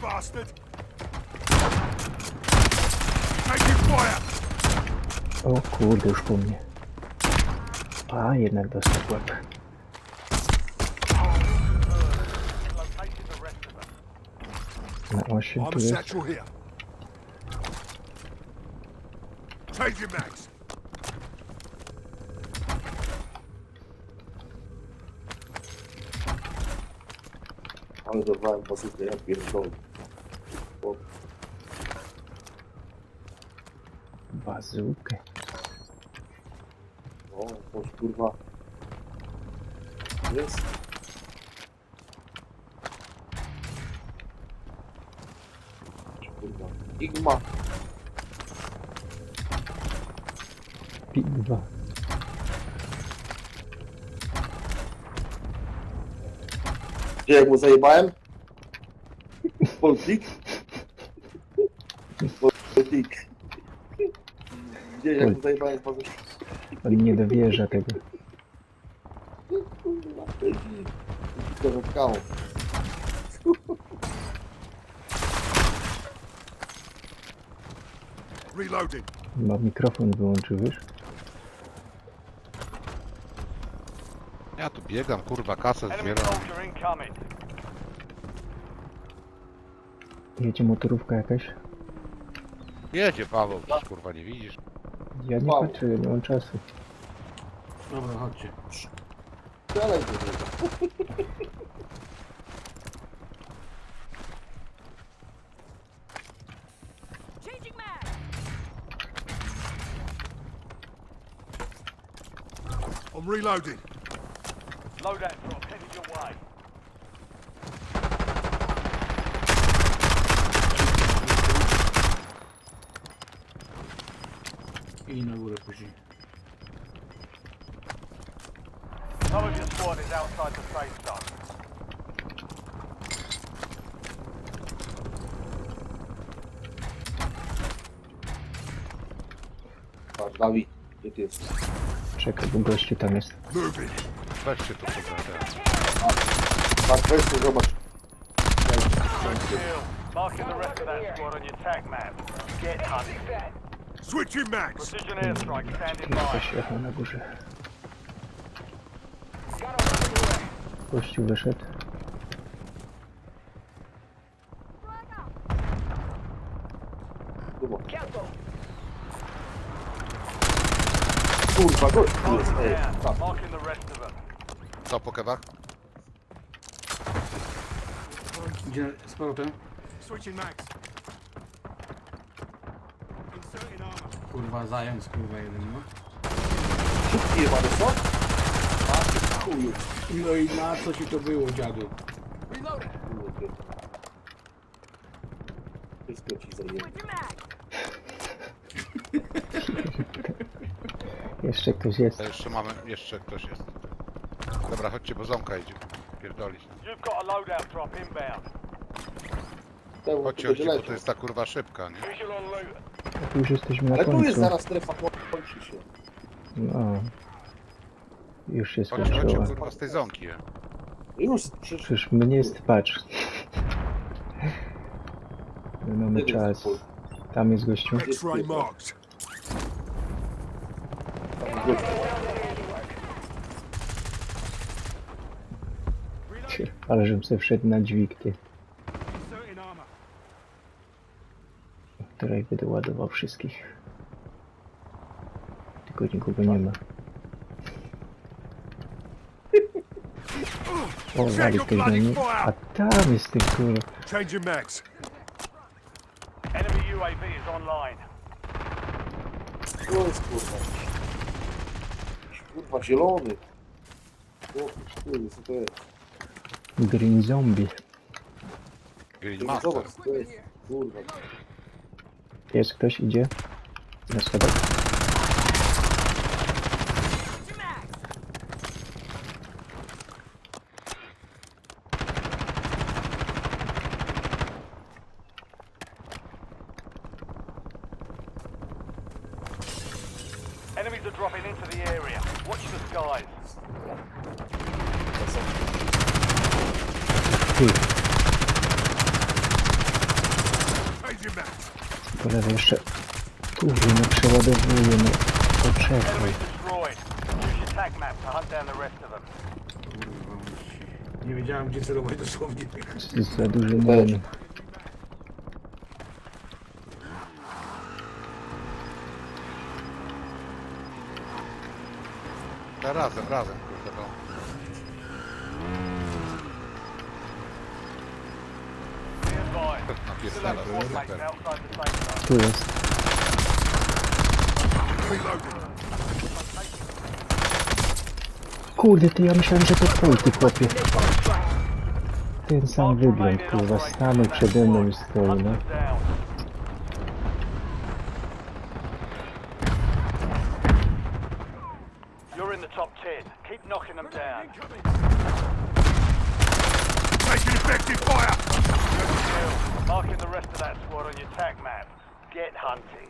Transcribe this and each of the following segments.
bastard! Taking fire! O kurde, już po mnie. A, jednak dostał w łeb. Located the rest of them. Na 8 I'm tu a jest. satchel here. Changing mags. Ale dorwałem pozycję, ja pierdolę. Bazukę. o, coś kurwa. Jest. Kurwa. Igma. Pigwa. Gdzie jak mu zajebałem? Poltik? Poltik. Gdzie jak mu zajebałem z pozycji? On nie dowierza tego. To wypkało. Reloading. Ma mikrofon wyłączył, wiesz? Ja tu biegam, kurwa, kasę Enemy zbieram. soldier incoming. Jedzie motorówka jakaś? Jedzie Paweł, przecież, kurwa, nie widzisz. Ja nie Wow. patrzę, nie mam czasu. Dobra, chodźcie. Strzelaj do niego. Changing mag. I'm reloading. Loadout drop headed your way. I na górę później. Some of your squad is outside the safe zone. Patrz, Dawid, gdzie ty jesteś? Czekaj, bo gościu tam jest. Moving. Weźcie tu kurwa teraz. Patrz, weź tu, zobacz. Kill. Marking the rest of that squad on your tag map. Get hunting. Switching mags. Precision airstrike standing by. Ktoś jechał na górze. Gościu wyszedł. Zobacz. Kurwa, gość tu jest, ej. Down. Tak. Marking the rest of them. Co po kewach? Idzie z powrotem. Switching mags. Inserting armor. Kurwa, zając, kurwa, jeden, no. Szybkie jebane, co? A, ty chuju. No i na co ci to było, dziadu? Kurde. Wszystko ci mag. Jeszcze ktoś jest. To jeszcze mamy, jeszcze ktoś jest. Dobra, chodźcie, bo ząka idzie. Pierdolić. You've got a loadout drop inbound. Temu Chodźcie, chodźcie, bo to jest ta kurwa szybka, nie? Loot. A tu już jesteśmy na Ale tu jest końcu. zaraz strefa, kończy się. No. Już się Chodźcie, chodźcie, skończyła. kurwa, z tej ząki. je. Już, przyszło. Przecież mnie jest, patrz. My mamy czas. Tam jest gościu. X-ray marked. Tam gość. Ale żebym sobie wszedł na dźwig, ty. Której będę ładował wszystkich. Tylko nikogo nie ma. O, wali ktoś do mnie. A tam jest ten kurwa. Changing mags. Enemy UAV is online. Jest kurwa. Kurwa zielony. O, kurde, co to jest? Green Zombie. Green Master. Zobacz, to jest. Kurwa. Jest ktoś, idzie? Na schodach. Enemies are dropping into the area. Watch the skies. Mags. Po lewej jeszcze... Kurde, no przeładowuję, no. Poczekaj. Kurwa. Nie wiedziałem gdzie celować dosłownie. Jest za duży młyn. Ta razem, razem, kurde, no. Zone. Tu jest. Kurde, ty ja myślałem, że to twój, ty chłopie. Ten sam wygląd, kurwa, stanął przede mną i stoi, no. them down. You're in the top 10. Keep knocking them down. Taking effective fire. Kill. Marking the rest of that tag map. Get hunting.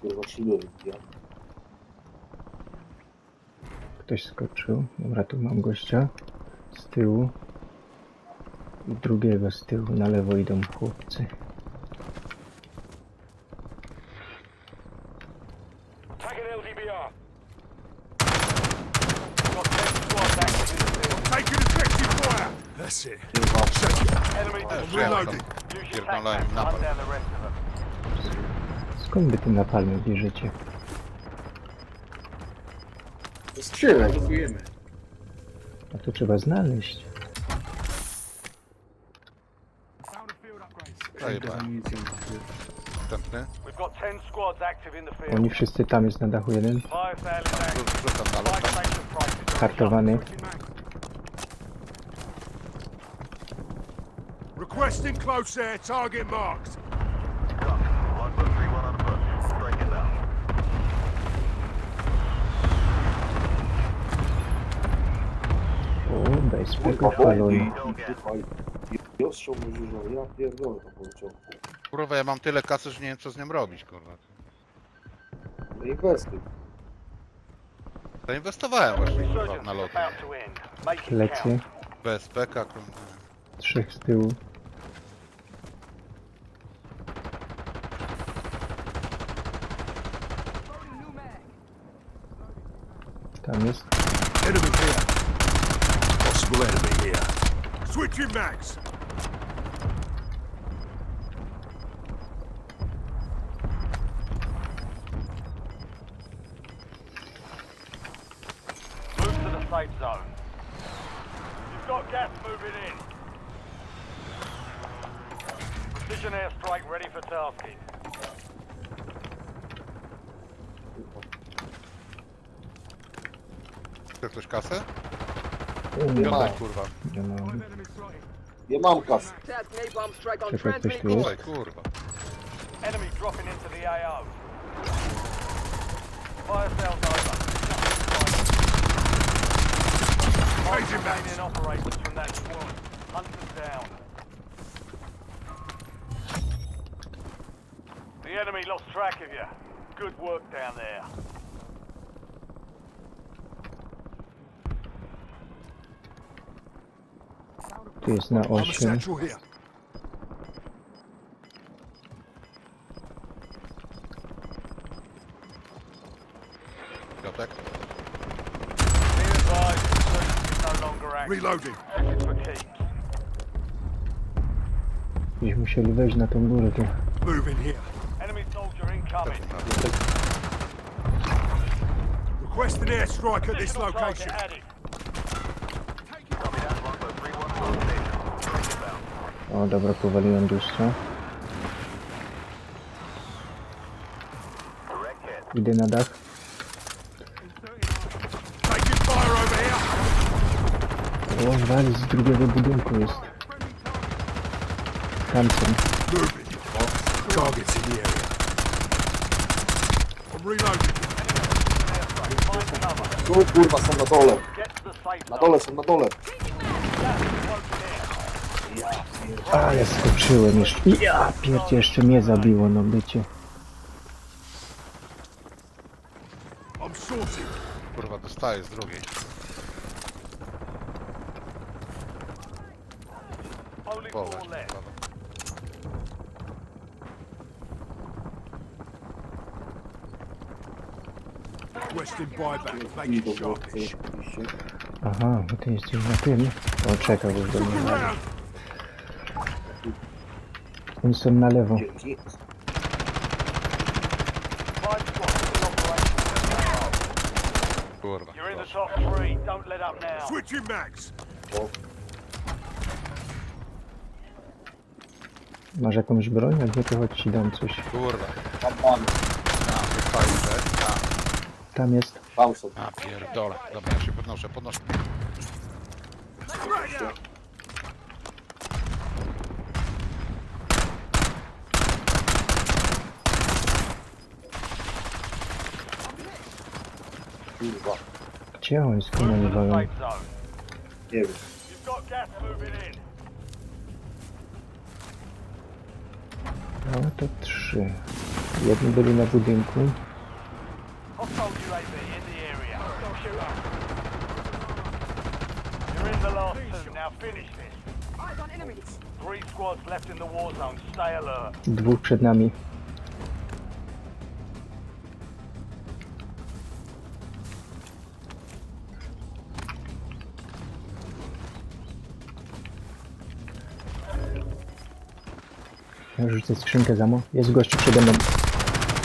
Kurwa, siły, ja. Ktoś skoczył. Dobra, tu mam gościa. Z tyłu. I drugiego z tyłu. Na lewo idą chłopcy. Tagging LDBR. Got 10 squads active in the field. Taking effective fire. That's it. Kurwa, Enemy Też destroyed. Reloading. Use your tag Pierdolałem map to napad. hunt down the them. Skąd wy tym napalmy bierzecie? strzelaj. A to trzeba znaleźć. Found a field upgrade. Skrzynka z Zajebałem. amunicją. Następny. We've got 10 squads active in the field. Oni wszyscy tam jest na dachu jeden. Rzucam na lot. are Kartowany. Changing mags. Requesting close air. Target marked. O. I mówił, że ja pierdolę to poleciał. Kurwa, ja mam tyle kasy, że nie wiem co z nią robić, kurwa. No inwestyj. Zainwestowałem właśnie kurwa, na loty. Make it count. BSPK, kurwa. Trzech z tyłu. Tam jest. Enemy here. Possible enemy here. Switching mags. Move to the safe zone. You've got gas moving in. Precision airstrike ready for tasking. Chce ktoś kasę? U mnie ma. Piątek, kurwa. Ja mam. Enemy. Nie mam kasy. Task napalm strike on Czekaj, ktoś transmit. tu jest? Kurwa. Enemy dropping into the AO. Fire sales over. Mark remaining operators from that squad. Hunt them down. The enemy lost track of you. Good work down there. Tu jest na I'm a 8. satchel here. Piotek. Be advised, the is no longer active. Reloading. Is for keeps. Gdzieś musieli wejść na tą górę tu. Here. Enemy soldier incoming. Requesting airstrike at this Additional target location. added. O, dobra, powaliłem dłuższe. Idę na dach. O, wali z drugiego budynku jest. Tam są. Tu kurwa są na dole. Na dole są, na dole. Ale skoczyłem jeszcze. Ja pierdzie, jeszcze mnie zabiło, no bycie. Kurwa, dostaję z drugiej. Only Połowa. four left. Requesting buyback. Make I it to było sharpish. oczywiście. Aha, bo ty jesteś na tym. O, czekał, już do mnie. Round. Oni są na lewo. Dzięki. Kurwa. You're in the top three. Don't let up now. Switching Masz jakąś broń? Jak nie, to chodź ci dam coś. Kurwa. tam jest. tam są. a pierdolę. Dobra, ja się podnoszę, podnoszę. Kurwa, Gdzie oni skąd oni walą? safe zone. nie wiem. You've got gas moving in. No to trzy. Jedni byli na budynku. Hostile UAV in the area. Don't shoot up. You're in the last two. Now finish this. Eyes on enemies. Three squads left in the war zone. Stay alert. Dwóch przed nami. Rzucę skrzynkę za mo. Jest gościu przede mną.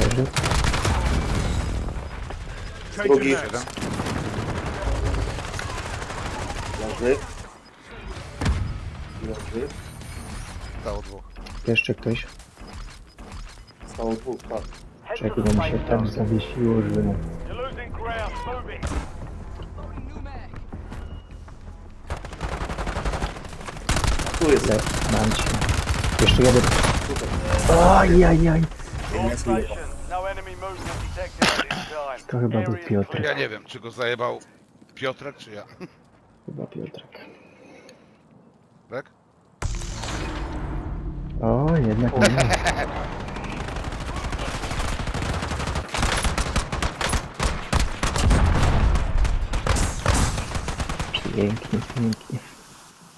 Leży. Drugi. Leży. Leży. Stało dwóch. Jeszcze ktoś. Stało dwóch, tak. Czekaj, bo mi się zone. zawiesiło, że... Tu jest. Mam cię. Jeszcze jeden. Ajajaj. This time. To chyba był Piotr. Ja nie wiem, czy go zajebał Piotrek, czy ja. Chyba Piotrek. Tak? O, jednak nie. Pięknie, pięknie.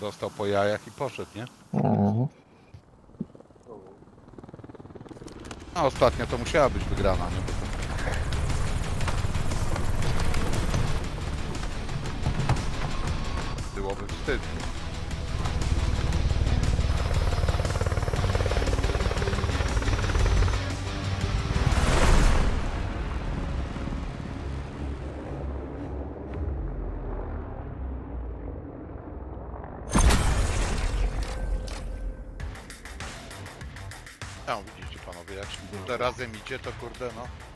Dostał po jajach i poszedł, nie? O, A ostatnia to musiała być wygrana, nie? Bo. Byłoby wstyd. Razem idzie, to kurde no.